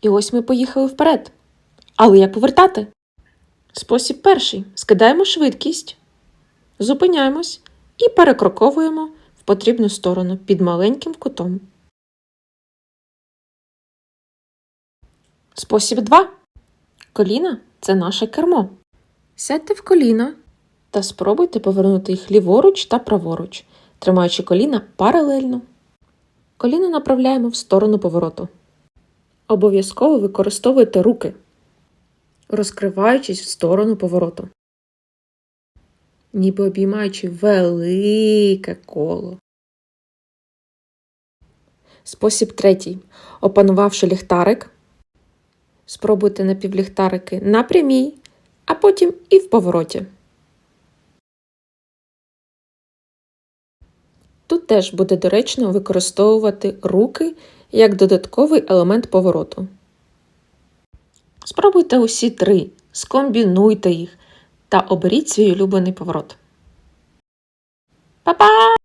І ось ми поїхали вперед. Але як повертати? Спосіб перший. Скидаємо швидкість, зупиняємось і перекроковуємо в потрібну сторону під маленьким кутом. Спосіб 2. Коліна це наше кермо. Сядьте в коліна та спробуйте повернути їх ліворуч та праворуч, тримаючи коліна паралельно. Коліно направляємо в сторону повороту. Обов'язково використовуйте руки, розкриваючись в сторону повороту, ніби обіймаючи велике коло. Спосіб третій. Опанувавши ліхтарик, спробуйте напівліхтарики на прямій, а потім і в повороті. Тут теж буде доречно використовувати руки як додатковий елемент повороту. Спробуйте усі три, скомбінуйте їх та оберіть свій улюблений поворот. Па-па!